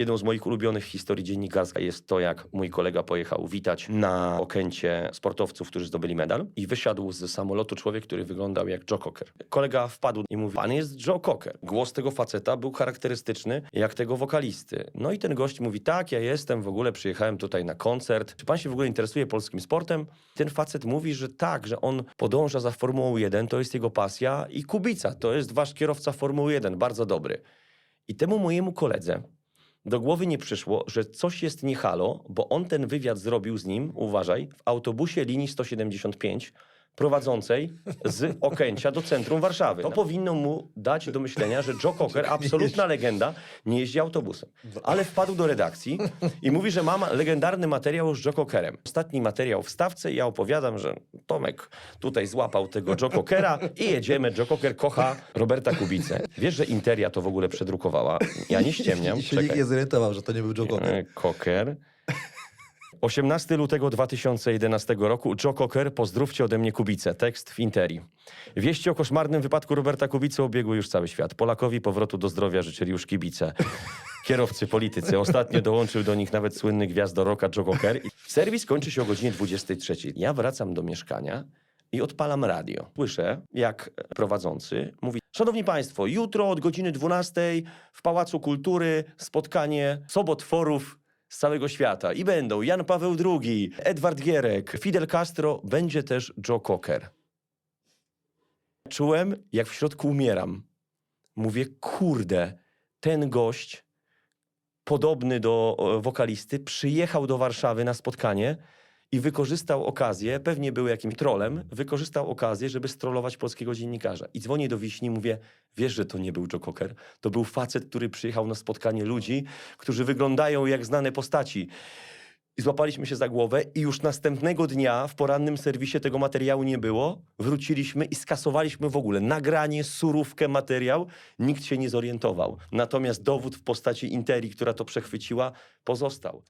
Jedną z moich ulubionych historii dziennikarska jest to, jak mój kolega pojechał witać na Okęcie sportowców, którzy zdobyli medal i wysiadł z samolotu człowiek, który wyglądał jak Joe Cocker. Kolega wpadł i mówi, pan jest Joe Cocker. Głos tego faceta był charakterystyczny jak tego wokalisty. No i ten gość mówi, tak, ja jestem, w ogóle przyjechałem tutaj na koncert. Czy pan się w ogóle interesuje polskim sportem? Ten facet mówi, że tak, że on podąża za Formułą 1, to jest jego pasja i Kubica, to jest wasz kierowca Formuły 1, bardzo dobry. I temu mojemu koledze do głowy nie przyszło, że coś jest nie halo, bo on ten wywiad zrobił z nim, uważaj, w autobusie linii 175 prowadzącej z Okęcia do centrum Warszawy. To powinno mu dać do myślenia, że Joe Cocker, absolutna legenda, nie jeździ autobusem. Ale wpadł do redakcji i mówi, że mam legendarny materiał z Joe Cockerem. Ostatni materiał w stawce i ja opowiadam, że Tomek tutaj złapał tego Joe Cockera i jedziemy. Joe Cocker kocha Roberta Kubicę. Wiesz, że Interia to w ogóle przedrukowała? Ja nie ściemniam. Się nikt Czekaj. nie zorientował, że to nie był Joe Cocker. E, Cocker. 18 lutego 2011 roku Joe Cocker, pozdrówcie ode mnie Kubicę. Tekst w Interi. Wieści o koszmarnym wypadku Roberta Kubicy obiegły już cały świat. Polakowi powrotu do zdrowia życzyli już kibice. Kierowcy, politycy. Ostatnio dołączył do nich nawet słynny gwiazdo rocka Joe Cocker. Serwis kończy się o godzinie 23. Ja wracam do mieszkania i odpalam radio. Słyszę, jak prowadzący mówi: Szanowni Państwo, jutro od godziny 12 w Pałacu Kultury spotkanie sobotworów z całego świata. I będą Jan Paweł II, Edward Gierek, Fidel Castro, będzie też Joe Cocker. Czułem, jak w środku umieram. Mówię, kurde, ten gość, podobny do e, wokalisty, przyjechał do Warszawy na spotkanie i wykorzystał okazję, pewnie był jakimś trolem, wykorzystał okazję, żeby strollować polskiego dziennikarza. I dzwonię do Wiśni, mówię, wiesz, że to nie był Joe Cocker, to był facet, który przyjechał na spotkanie ludzi, którzy wyglądają jak znane postaci. I złapaliśmy się za głowę i już następnego dnia w porannym serwisie tego materiału nie było. Wróciliśmy i skasowaliśmy w ogóle nagranie, surówkę, materiał. Nikt się nie zorientował. Natomiast dowód w postaci Interi, która to przechwyciła, pozostał.